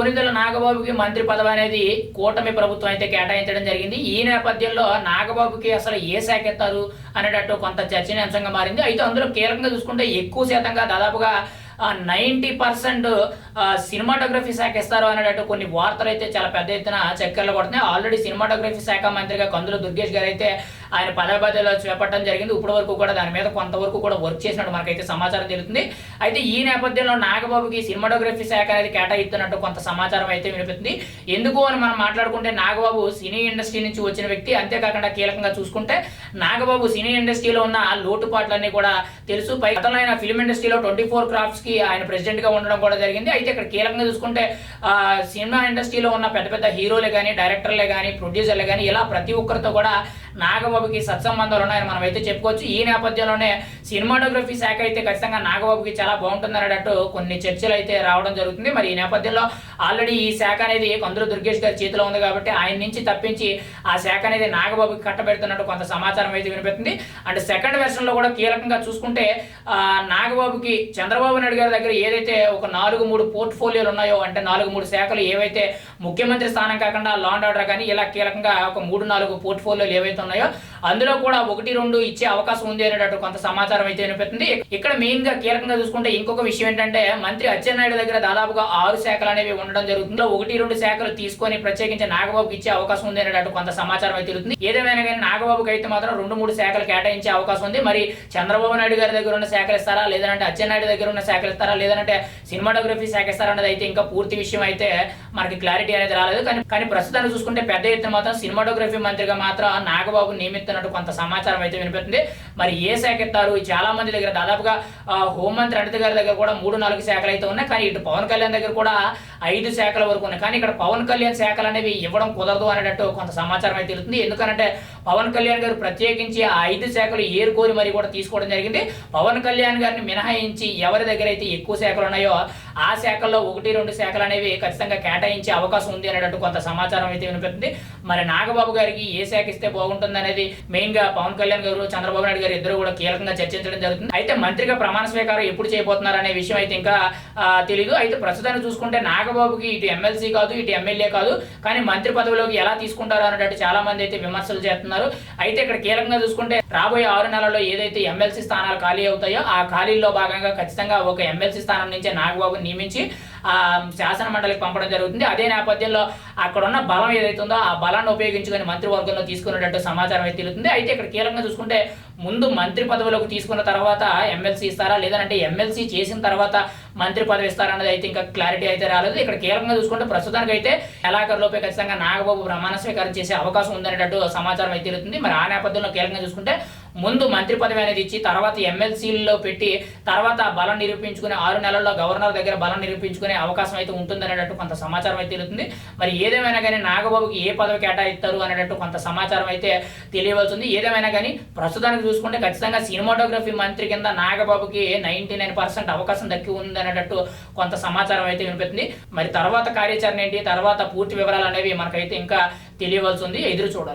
కొనిదెల నాగబాబుకి మంత్రి పదవి అనేది కూటమి ప్రభుత్వం అయితే కేటాయించడం జరిగింది. ఈ నేపథ్యంలో నాగబాబుకి అసలు ఏ శాఖ ఎత్తారు అనేటట్టు కొంత చర్చనీయాంశంగా మారింది. అయితే అందులో కీలకంగా చూసుకుంటే ఎక్కువ శాతంగా దాదాపుగా నైంటీ పర్సెంట్ సినిమాటోగ్రఫీ శాఖ ఇస్తారు అనేటట్టు కొన్ని వార్తలు అయితే చాలా పెద్ద ఎత్తున చక్కెర్లు కొడుతున్నాయి. ఆల్రెడీ సినిమాటోగ్రఫీ శాఖ మంత్రిగా కందుల దుర్గేష్ గారు అయితే ఆయన పదవి చేపట్టడం జరిగింది. ఇప్పటి వరకు కూడా దాని మీద కొంతవరకు కూడా వర్క్ చేసినట్టు మనకైతే సమాచారం తెలుస్తుంది. అయితే ఈ నేపథ్యంలో నాగబాబుకి సినిమాటోగ్రఫీ శాఖ అనేది కేటాయిస్తున్నట్టు కొంత సమాచారం అయితే వినిపిస్తుంది. ఎందుకు అని మనం మాట్లాడుకుంటే నాగబాబు సినీ ఇండస్ట్రీ నుంచి వచ్చిన వ్యక్తి. అంతేకాకుండా కీలకంగా చూసుకుంటే నాగబాబు సినీ ఇండస్ట్రీలో ఉన్న లోటుపాట్లన్నీ కూడా తెలుసు. పై గతంలో ఆయన ఫిల్మ్ ఇండస్ట్రీలో ట్వంటీ ఫోర్ క్రాఫ్ట్స్కి ఆయన ప్రెసిడెంట్గా ఉండడం కూడా జరిగింది. అయితే ఇక్కడ కీలకంగా చూసుకుంటే సినిమా ఇండస్ట్రీలో ఉన్న పెద్ద పెద్ద హీరోలే కానీ డైరెక్టర్లే కానీ ప్రొడ్యూసర్లే కానీ ఇలా ప్రతి ఒక్కరితో కూడా నాగబాబు నాగబాబుకి సత్సంబంధాలు ఉన్నాయని మనం అయితే చెప్పుకోవచ్చు. ఈ నేపథ్యంలోనే సినిమాటోగ్రఫీ శాఖ అయితే ఖచ్చితంగా నాగబాబుకి చాలా బాగుంటుంది అన్నట్టు కొన్ని చర్చలు అయితే రావడం జరుగుతుంది. మరి ఈ నేపథ్యంలో ఆల్రెడీ ఈ శాఖ అనేది కొందరు దుర్గేష్ గారి చేతిలో ఉంది కాబట్టి ఆయన నుంచి తప్పించి ఆ శాఖ అనేది నాగబాబుకి కట్టబెడుతున్నట్టు కొంత సమాచారం అయితే వినిపిస్తుంది. అండ్ సెకండ్ వెర్షన్లో కూడా కీలకంగా చూసుకుంటే నాగబాబుకి చంద్రబాబు నాయుడు గారి దగ్గర ఏదైతే ఒక నాలుగు మూడు పోర్ట్ఫోలియోలు ఉన్నాయో అంటే నాలుగు మూడు శాఖలు ఏవైతే ముఖ్యమంత్రి స్థానం కాకుండా లాండ్ ఆర్డర్ కానీ ఇలా కీలకంగా ఒక మూడు నాలుగు పోర్ట్ఫోలియోలు ఏవైతే ఉన్నాయో అందులో కూడా ఒకటి రెండు ఇచ్చే అవకాశం ఉంది అనేటట్టు కొంత సమాచారం అయితే వినిపిస్తుంది ఇక్కడ మెయిన్గా కీలకంగా చూసుకుంటే ఇంకొక విషయం ఏంటంటే మంత్రి అచ్చెన్నాయుడు దగ్గర దాదాపుగా ఆరు శాఖలు అనేవి ఉండడం జరుగుతుంది. ఒకటి రెండు శాఖలు తీసుకొని ప్రత్యేకించి నాగబాబుకి ఇచ్చే అవకాశం ఉంది అనేటట్టు కొంత సమాచారం అయితే తెలుస్తుంది. ఏదేమైనా కానీ నాగబాబుకి అయితే మాత్రం రెండు మూడు శాఖలు కేటాయించే అవకాశం ఉంది. మరి చంద్రబాబు నాయుడు గారి దగ్గర ఉన్న శాఖలు ఇస్తారా? లేదంటే అచ్చెన్నాయుడు దగ్గర ఉన్న శాఖలు ఇస్తారా? లేదంటే సినిమాటోగ్రఫీ శాఖ ఇస్తారా అనేది అయితే ఇంకా పూర్తి విషయం అయితే మనకి క్లారిటీ అనేది రాలేదు. కానీ కానీ ప్రస్తుతాన్ని చూసుకుంటే పెద్ద ఎత్తున మాత్రం సినిమాటోగ్రఫీ మంత్రిగా మాత్రం నాగబాబు నియమిస్తున్నట్టు కొంత సమాచారం అయితే వినిపిస్తుంది. మరి ఏ శాఖ ఇస్తారు? చాలా మంది దగ్గర దాదాపుగా హోంమంత్రి అనిత గారి దగ్గర కూడా మూడు నాలుగు శాఖలు అయితే ఉన్నాయి. కానీ ఇటు పవన్ కళ్యాణ్ దగ్గర కూడా ఐదు శాఖల వరకు ఉన్నాయి. కానీ ఇక్కడ పవన్ కళ్యాణ్ శాఖలు అనేవి ఇవ్వడం కుదరదు అనేటట్టు కొంత సమాచారం అయితే తెలుస్తుంది. ఎందుకంటే పవన్ కళ్యాణ్ గారు ప్రత్యేకించి ఆ ఐదు శాఖలు ఏరుకోరి మరి కూడా తీసుకోవడం జరిగింది. పవన్ కళ్యాణ్ గారిని మినహాయించి ఎవరి దగ్గర అయితే ఎక్కువ శాఖలు ఉన్నాయో ఆ శాఖల్లో ఒకటి రెండు శాఖలు అనేవి ఖచ్చితంగా కేటాయించే అవకాశం ఉంది అనేటట్టు కొంత సమాచారం అయితే వినిపిస్తుంది. మరి నాగబాబు గారికి ఏ శాఖ ఇస్తే బాగుంటుంది అనేది మెయిన్గా పవన్ కళ్యాణ్ గారు చంద్రబాబు నాయుడు గారు ఇద్దరు కూడా కీలకంగా చర్చ చర్చించడం జరుగుతుంది. అయితే మంత్రిగా ప్రమాణ స్వీకారం ఎప్పుడు చేయబోతున్నారు అనే విషయం అయితే ఇంకా తెలియదు అయితే ప్రస్తుతాన్ని చూసుకుంటే నాగబాబుకి ఇటు ఎమ్మెల్సీ కాదు ఇటు ఎమ్మెల్యే కాదు కానీ మంత్రి పదవిలోకి ఎలా తీసుకుంటారు అన్నట్టు చాలా మంది అయితే విమర్శలు చేస్తున్నారు. అయితే ఇక్కడ కీలకంగా చూసుకుంటే రాబోయే ఆరు నెలల్లో ఏదైతే ఎమ్మెల్సీ స్థానాలు ఖాళీ అవుతాయో ఆ ఖాళీల్లో భాగంగా ఖచ్చితంగా ఒక ఎమ్మెల్సీ స్థానం నుంచే నాగబాబుని నియమించి శాసన మండలికి పంపడం జరుగుతుంది. అదే నేపథ్యంలో అక్కడ ఉన్న బలం ఏదైతే ఉందో ఆ బలాన్ని ఉపయోగించుకొని మంత్రివర్గంలో తీసుకునేటట్టు సమాచారం అయితే తెలుస్తుంది అయితే ఇక్కడ కీలకంగా చూసుకుంటే ముందు మంత్రి పదవిలోకి తీసుకున్న తర్వాత ఎమ్మెల్సీ ఇస్తారా? లేదంటే ఎమ్మెల్సీ చేసిన తర్వాత మంత్రి పదవి ఇస్తారన్నది అయితే ఇంకా క్లారిటీ అయితే రాలేదు. ఇక్కడ కీలకంగా చూసుకుంటే ప్రస్తుతానికి అయితే ఎలాకర్లోపే ఖచ్చితంగా నాగబాబు ప్రమాణ స్వీకారం చేసే అవకాశం ఉందనేటట్టు సమాచారం అయితే తెలుస్తుంది మరి ఆ నేపథ్యంలో కీలకంగా చూసుకుంటే ముందు మంత్రి పదవి అనేది ఇచ్చి తర్వాత ఎమ్మెల్సీల్లో పెట్టి తర్వాత బలం నిరూపించుకునే ఆరు నెలల్లో గవర్నర్ దగ్గర బలం నిరూపించుకునే అవకాశం అయితే ఉంటుందనేటట్టు కొంత సమాచారం అయితే తెలుస్తుంది. మరి ఏదేమైనా కానీ నాగబాబుకి ఏ పదవి కేటాయిస్తారు అనేటట్టు కొంత సమాచారం అయితే తెలియవలసి ఉంది ఏదేమైనా కానీ ప్రస్తుతానికి చూసుకుంటే ఖచ్చితంగా సినిమాటోగ్రఫీ మంత్రి కింద నాగబాబుకి నైన్టీ నైన్ పర్సెంట్ అవకాశం దక్కి ఉంది అనేటట్టు కొంత సమాచారం అయితే వినిపిస్తుంది. మరి తర్వాత కార్యాచరణ ఏంటి? తర్వాత పూర్తి వివరాలు అనేవి మనకైతే ఇంకా తెలియవలసి ఉంది ఎదురు చూడాలి.